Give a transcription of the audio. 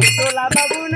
तुला बाबून